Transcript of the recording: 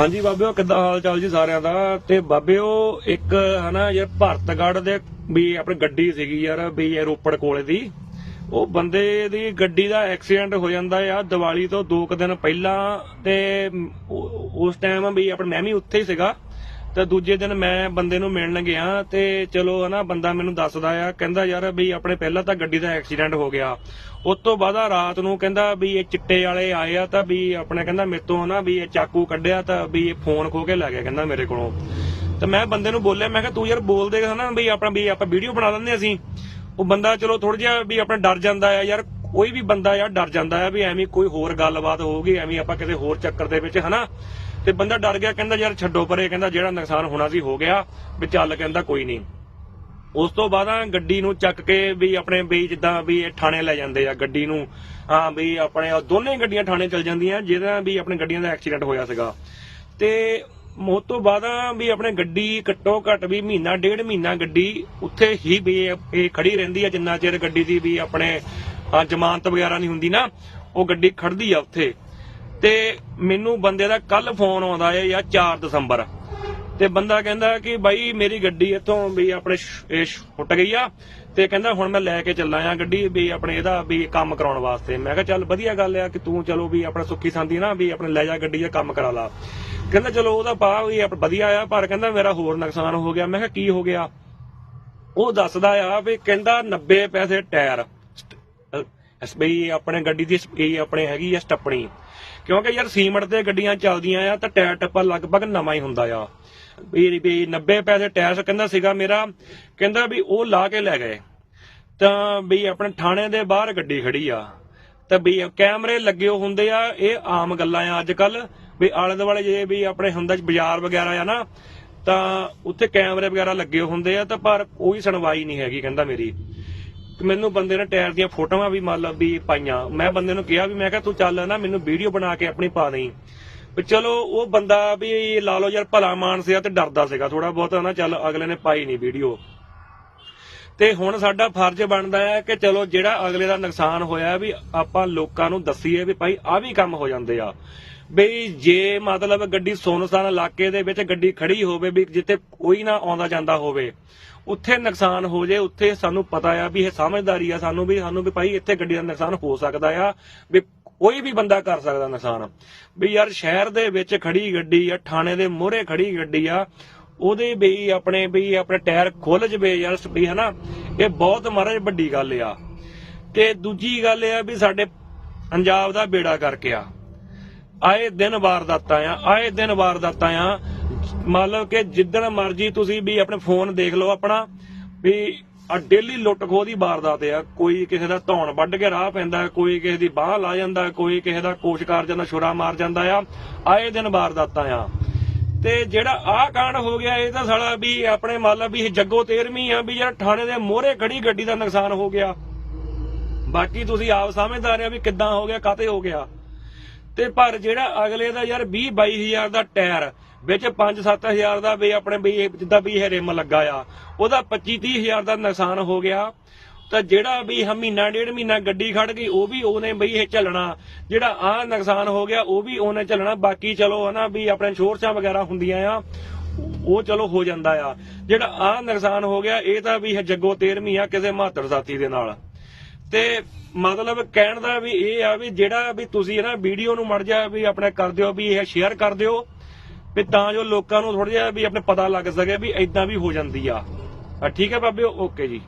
ਹਾਂਜੀ ਬਾਬਿਓ, ਕਿੱਦਾਂ ਹਾਲ ਚਾਲ ਜੀ ਸਾਰਿਆਂ ਦਾ? ਤੇ ਬਾਬਿਓ, ਇੱਕ ਹਨਾ ਯਾਰ ਭਾਰਤਗੜ੍ਹ ਦੇ ਵੀ ਆਪਣੀ ਗੱਡੀ ਸੀਗੀ ਯਾਰ, ਵੀ ਇਹ ਰੋਪੜ ਕੋਲੇ ਦੀ। ਉਹ ਬੰਦੇ ਦੀ ਗੱਡੀ ਦਾ ਐਕਸੀਡੈਂਟ ਹੋ ਜਾਂਦਾ ਆ, ਦੀਵਾਲੀ ਤੋਂ 2 ਕੁ ਦਿਨ ਪਹਿਲਾਂ ਤੇ ਉਸ ਟਾਈਮ ਵੀ ਆਪਣਾ ਮੈਂ ਵੀ ਉੱਥੇ ਹੀ ਸੀਗਾ। ਤੇ ਦੂਜੇ ਦਿਨ ਮੈਂ ਬੰਦੇ ਨੂੰ ਮਿਲਣ ਗਿਆ ਤੇ ਚਲੋ ਹਨਾ, ਬੰਦਾ ਮੈਨੂੰ ਦੱਸਦਾ ਆ, ਕਹਿੰਦਾ ਯਾਰ ਵੀ ਆਪਣੇ ਪਹਿਲਾਂ ਤਾਂ ਗੱਡੀ ਦਾ ਐਕਸੀਡੈਂਟ ਹੋ ਗਿਆ। ਉਸ ਤੋਂ ਬਾਅਦ ਰਾਤ ਨੂੰ ਕਹਿੰਦਾ ਵੀ ਇਹ ਚਿੱਟੇ ਵਾਲੇ ਆਏ ਆ ਤਾਂ ਵੀ ਆਪਣੇ ਕਹਿੰਦਾ ਮੇਰੇ ਤੋਂ ਨਾ ਵੀ ਇਹ ਚਾਕੂ ਕੱਢਿਆ ਤਾਂ ਵੀ ਇਹ ਫੋਨ ਖੋ ਕੇ ਲੈ ਗਿਆ ਕਹਿੰਦਾ ਮੇਰੇ ਕੋਲੋਂ। ਤੇ ਮੈਂ ਬੰਦੇ ਨੂੰ ਬੋਲਿਆ, ਮੈਂ ਕਿਹਾ ਤੂੰ ਯਾਰ ਬੋਲ ਦੇ ਹਨਾ ਵੀ ਆਪਣਾ ਵੀ ਆਪਾਂ ਵੀਡੀਓ ਬਣਾ ਲੈਂਦੇ ਅਸੀਂ। ਉਹ ਬੰਦਾ ਚਲੋ ਥੋੜਾ ਜਿਹਾ ਵੀ ਆਪਣਾ ਡਰ ਜਾਂਦਾ ਆ, ਯਾਰ ਕੋਈ ਵੀ ਬੰਦਾ ਯਾਰ ਡਰ ਜਾਂਦਾ ਆ ਵੀ ਐਵੇਂ ਕੋਈ ਹੋਰ ਗੱਲਬਾਤ ਹੋਊਗੀ, ਐਵੇਂ ਆਪਾਂ ਕਿਸੇ ਹੋਰ ਚੱਕਰ ਦੇ ਵਿੱਚ ਹਨਾ। ਤੇ ਬੰਦਾ ਡਰ ਗਿਆ, ਕਹਿੰਦਾ ਯਾਰ ਛੱਡੋ ਪਰੇ, ਕਹਿੰਦਾ ਜਿਹੜਾ ਨੁਕਸਾਨ ਹੋਣਾ ਸੀ ਹੋ ਗਿਆ, ਵੀ ਚੱਲ ਕਹਿੰਦਾ ਕੋਈ ਨਹੀਂ। ਉਸ ਤੋਂ ਬਾਅਦ ਗੱਡੀ ਨੂੰ ਚੱਕ ਕੇ ਵੀ ਆਪਣੇ ਵੀ ਜਿੱਦਾਂ ਵੀ ਇਹ ਥਾਣੇ ਲੈ ਜਾਂਦੇ ਆ ਗੱਡੀ ਨੂੰ ਹਾਂ ਵੀ ਆਪਣੇ ਦੋਨੇ ਗੱਡੀਆਂ ਥਾਣੇ ਚਲ ਜਾਂਦੀਆਂ, ਜਿਹਦਾ ਵੀ ਆਪਣੇ ਗੱਡੀਆਂ ਦਾ ਐਕਸੀਡੈਂਟ ਹੋਇਆ ਸੀਗਾ। ਤੇ ਉਸ ਤੋਂ ਬਾਅਦ ਵੀ ਆਪਣੇ ਗੱਡੀ ਘੱਟੋ ਘੱਟ ਵੀ ਮਹੀਨਾ, ਡੇਢ ਮਹੀਨਾ ਗੱਡੀ ਉੱਥੇ ਹੀ ਵੀ ਇਹ ਖੜੀ ਰਹਿੰਦੀ ਆ, ਜਿੰਨਾ ਚਿਰ ਗੱਡੀ ਦੀ ਵੀ ਆਪਣੇ ਜ਼ਮਾਨਤ ਵਗੈਰਾ ਨਹੀਂ ਹੁੰਦੀ ਨਾ, ਉਹ ਗੱਡੀ ਖੜਦੀ ਆ ਉੱਥੇ। ਤੇ ਮੈਨੂੰ ਬੰਦੇ ਦਾ ਕੱਲ ਫੋਨ ਆਉਂਦਾ ਹੈ ਯਾਰ 4 ਦਸੰਬਰ। ਤੇ ਬੰਦਾ ਕਹਿੰਦਾ ਕਿ ਬਾਈ ਮੇਰੀ ਗੱਡੀ ਇੱਥੋਂ ਵੀ ਆਪਣੇ ਸ਼- ਗਈ ਆ ਤੇ ਕਹਿੰਦਾ ਹੁਣ ਮੈਂ ਲੈ ਕੇ ਚੱਲਾਂ ਆ ਗੱਡੀ ਵੀ ਆਪਣੇ ਇਹਦਾ ਵੀ ਕੰਮ ਕਰਾਉਣ ਵਾਸਤੇ। ਮੈਂ ਕਿਹਾ ਚੱਲ ਵਧੀਆ ਗੱਲ ਆ ਕਿ ਤੂੰ ਚਲੋ ਵੀ ਆਪਣਾ ਸੁੱਖੀ ਸੰਦੀ ਨਾ ਵੀ ਆਪਣੇ ਲੈ ਜਾ ਗੱਡੀ ਦਾ ਕੰਮ ਕਰਾ ਲਾ। ਕਹਿੰਦਾ ਚਲੋ ਉਹਦਾ ਪਾ ਵੀ ਵਧੀਆ ਆ ਪਰ ਕਹਿੰਦਾ ਮੇਰਾ ਹੋਰ ਨੁਕਸਾਨ ਹੋ ਗਿਆ। ਮੈਂ ਕਿਹਾ ਕੀ ਹੋ ਗਿਆ? ਉਹ ਦੱਸਦਾ ਆ ਵੀ ਕਹਿੰਦਾ 90 ਪੈਸੇ ਟਾਇਰ। ਇਸ ਬਈ ਆਪਣੇ ਗੱਡੀ ਦੀ ਸਪੀ ਆਪਣੇ ਹੈਗੀ ਆ ਸਟੱਪਣੀ। ਕਿਉਂਕਿ ਯਾਰ ਸੀਮਟ ਤੇ ਗੱਡੀਆਂ ਚੱਲਦੀਆਂ ਆ, ਤਾਂ ਟਾਇਰ ਟੱਪਾ ਲਗਭਗ ਨਵਾਂ ਹੀ ਹੁੰਦਾ ਆ। ਵੀ ਵੀ 90 ਪੈਸੇ ਟਾਇਰ, ਕਹਿੰਦਾ ਸੀਗਾ ਮੇਰਾ, ਕਹਿੰਦਾ ਵੀ ਉਹ ਲਾ ਕੇ ਲੈ ਗਏ। ਤਾਂ ਵੀ ਆਪਣੇ ਥਾਣੇ ਦੇ ਬਾਹਰ ਗੱਡੀ ਖੜੀ ਆ। ਤਾਂ ਵੀ ਕੈਮਰੇ ਲੱਗੇ ਹੁੰਦੇ ਆ, ਇਹ ਆਮ ਗੱਲਾਂ ਆ ਅੱਜ ਕੱਲ ਵੀ ਆਲੇ ਦੁਆਲੇ ਜੇ ਵੀ ਆਪਣੇ ਹੁੰਦਾ ਬਾਜ਼ਾਰ ਵਗੈਰਾ ਆ ਨਾ, ਤਾਂ ਉੱਥੇ ਕੈਮਰੇ ਵਗੈਰਾ ਲੱਗੇ ਹੁੰਦੇ ਆ, ਤਾਂ ਪਰ ਕੋਈ ਸੁਣਵਾਈ ਨਹੀਂ ਹੈਗੀ, ਕਹਿੰਦਾ ਮੇਰੀ। ਮੈਨੂੰ ਬੰਦੇ ਨੇ ਟਾਇਰ ਦੀਆਂ ਫੋਟੋਆਂ ਵੀ ਮੰਨ ਲਾ ਵੀ ਪਾਈਆਂ। ਮੈਂ ਬੰਦੇ ਨੂੰ ਕਿਹਾ ਵੀ ਮੈਂ ਕਿਹਾ ਤੂੰ ਚੱਲ ਨਾ, ਮੈਨੂੰ ਵੀਡੀਓ ਬਣਾ ਕੇ ਆਪਣੀ ਪਾ ਦੇਈਂ। ਵੀ ਚਲੋ ਉਹ ਬੰਦਾ ਵੀ ਲਾ ਲਓ ਯਾਰ, ਭਲਾ ਮਾਨਸ ਆ ਤੇ ਡਰਦਾ ਸੀਗਾ ਥੋੜਾ ਬਹੁਤ ਨਾ ਚੱਲ ਅਗਲੇ ਨੇ ਪਾਈ ਨਹੀਂ ਵੀਡੀਓ। ਤੇ ਹੁਣ ਸਾਡਾ ਫਰਜ਼ ਬਣਦਾ ਹੈ ਕਿ ਚਲੋ ਜਿਹੜਾ ਅਗਲੇ ਦਾ ਨੁਕਸਾਨ ਹੋਇਆ ਵੀ ਆਪਾਂ ਲੋਕਾਂ ਨੂੰ ਦੱਸੀਏ ਵੀ ਭਾਈ ਆ ਵੀ ਕੰਮ ਹੋ ਜਾਂਦੇ ਆ। ਬਈ ਜੇ ਮਤਲਬ ਗੱਡੀ ਸੋਨਸਾਨ ਇਲਾਕੇ ਦੇ ਵਿੱਚ ਗੱਡੀ ਖੜੀ ਹੋਵੇ ਵੀ ਜਿੱਥੇ ਕੋਈ ਨਾ ਆਉਂਦਾ ਜਾਂਦਾ ਹੋਵੇ, ਉੱਥੇ ਨੁਕਸਾਨ ਹੋ ਜੇ, ਉੱਥੇ ਸਾਨੂੰ ਪਤਾ ਆ ਵੀ ਇਹ ਸਮਝਦਾਰੀ ਆ ਸਾਨੂੰ ਵੀ ਸਾਨੂੰ ਵੀ ਭਾਈ ਇੱਥੇ ਗੱਡੀ ਦਾ ਨੁਕਸਾਨ ਹੋ ਸਕਦਾ ਆ, ਵੀ ਕੋਈ ਵੀ ਬੰਦਾ ਕਰ ਸਕਦਾ ਨੁਕਸਾਨ। ਵੀ ਯਾਰ ਸ਼ਹਿਰ ਦੇ ਵਿੱਚ ਖੜੀ ਗੱਡੀ ਆ, ਥਾਣੇ ਦੇ ਮੋਹਰੇ ਖੜੀ ਗੱਡੀ ਆ ਉਹਦੇ ਵੀ ਆਪਣੇ ਵੀ ਆਪਣੇ ਟਾਇਰ ਖੁੱਲ ਜਵੇ ਯਾਰ ਵੀ ਹਨਾ, ਇਹ ਬਹੁਤ ਮਹਾਰਾਜ ਵੱਡੀ ਗੱਲ ਆ। ਤੇ ਦੂਜੀ ਗੱਲ ਇਹ ਆ ਵੀ ਸਾਡੇ ਪੰਜਾਬ ਦਾ ਬੇੜਾ ਕਰਕੇ ਆ। ਆਏ ਦਿਨ ਵਾਰਦਾਤਾਂ ਆ, ਆਏ ਦਿਨ ਵਾਰਦਾਤਾਂ ਆ। ਮੰਨ ਕਿ ਜਿੱਦਣ ਮਰਜ਼ੀ ਤੁਸੀਂ ਵੀ ਆਪਣੇ ਫੋਨ ਦੇਖ ਲਓ ਆਪਣਾ, ਵੀ ਆ ਡੇਲੀ ਲੁੱਟ ਖੋਹ ਦੀ ਵਾਰਦਾਤ ਆ। ਕੋਈ ਕਿਸੇ ਦਾ ਧੌਣ ਵੱਢ ਕੇ ਰਾਹ ਪੈਂਦਾ, ਕੋਈ ਕਿਸੇ ਦੀ ਬਾਹ ਲਾ ਜਾਂਦਾ, ਕੋਈ ਕਿਸੇ ਦਾ ਕੋਸ਼ ਕਰ ਜਾਂਦਾ, ਛੁਰਾ ਮਾਰ ਜਾਂਦਾ ਆ। ਆਏ ਦਿਨ ਵਾਰਦਾਤਾਂ ਆ। ਤੇ ਜਿਹੜਾ ਆਹ ਕਾਂਡ ਹੋ ਗਿਆ, ਇਹ ਤਾਂ ਸਾਲਾ ਵੀ ਆਪਣੇ ਮੰਨ ਵੀ ਜੱਗੋ ਤੇਰਵੀਂ ਆ, ਵੀ ਜਿਹੜਾ ਥਾਣੇ ਦੇ ਮੋਹਰੇ ਖੜੀ ਗੱਡੀ ਦਾ ਨੁਕਸਾਨ ਹੋ ਗਿਆ। ਬਾਕੀ ਤੁਸੀਂ ਆਪ ਸਮਝਦਾਰ ਆ ਵੀ ਕਿੱਦਾਂ ਹੋ ਗਿਆ ਕਾਤੇ ਹੋ ਗਿਆ। ਤੇ ਪਰ ਜਿਹੜਾ ਅਗਲੇ ਦਾ ਯਾਰ 20 22000 ਦਾ ਟਾਇਰ, ਵਿੱਚ 5-7000 ਦਾ ਵੀ ਆਪਣੇ ਵੀ ਇਹ ਜਿੱਦਾਂ ਵੀ ਇਹ ਰਿਮ ਲੱਗਾ ਆ, ਉਹਦਾ 25-30000 ਦਾ ਨੁਕਸਾਨ ਹੋ ਗਿਆ। ਤਾਂ ਜਿਹੜਾ ਵੀ ਮਹੀਨਾ, ਡੇਢ ਮਹੀਨਾ ਗੱਡੀ ਖੜ ਗਈ, ਉਹ ਵੀ ਉਹਨੇ ਬਈ ਇਹ ਚੱਲਣਾ। ਜਿਹੜਾ ਆ ਨੁਕਸਾਨ ਹੋ ਗਿਆ, ਉਹ ਵੀ ਉਹਨੇ ਚੱਲਣਾ। ਬਾਕੀ ਚਲੋ ਹਨਾ ਵੀ ਆਪਣੇ ਸ਼ੋਰਸ਼ਾਂ ਵਗੈਰਾ ਹੁੰਦੀਆਂ ਆ, ਉਹ ਚਲੋ ਹੋ ਜਾਂਦਾ ਆ। ਜਿਹੜਾ ਆ ਨੁਕਸਾਨ ਹੋ ਗਿਆ, ਇਹ ਤਾਂ ਵੀ ਜੱਗੋ 13ਵੀਂ ਆ ਕਿਸੇ ਮਾਤੜ ਸਾਥੀ ਦੇ ਨਾਲ। ਤੇ ਮਤਲਬ ਕਹਿਣ ਦਾ ਵੀ ਇਹ ਆ ਵੀ ਜਿਹੜਾ ਵੀ ਤੁਸੀਂ ਨਾ ਵੀਡੀਓ ਨੂੰ ਮੜ ਜਾ ਵੀ ਆਪਣੇ ਕਰ ਦਿਓ, ਵੀ ਇਹ ਸ਼ੇਅਰ ਕਰ ਦਿਓ, ਵੀ ਤਾਂ ਜੋ ਲੋਕਾਂ ਨੂੰ ਥੋੜਾ ਜਿਹਾ ਵੀ ਆਪਣੇ ਪਤਾ ਲੱਗ ਸਕੇ ਵੀ ਐਦਾਂ ਵੀ ਹੋ ਜਾਂਦੀ ਆ। ਠੀਕ ਹੈ ਬਾਬੇ ਓਕੇ ਜੀ।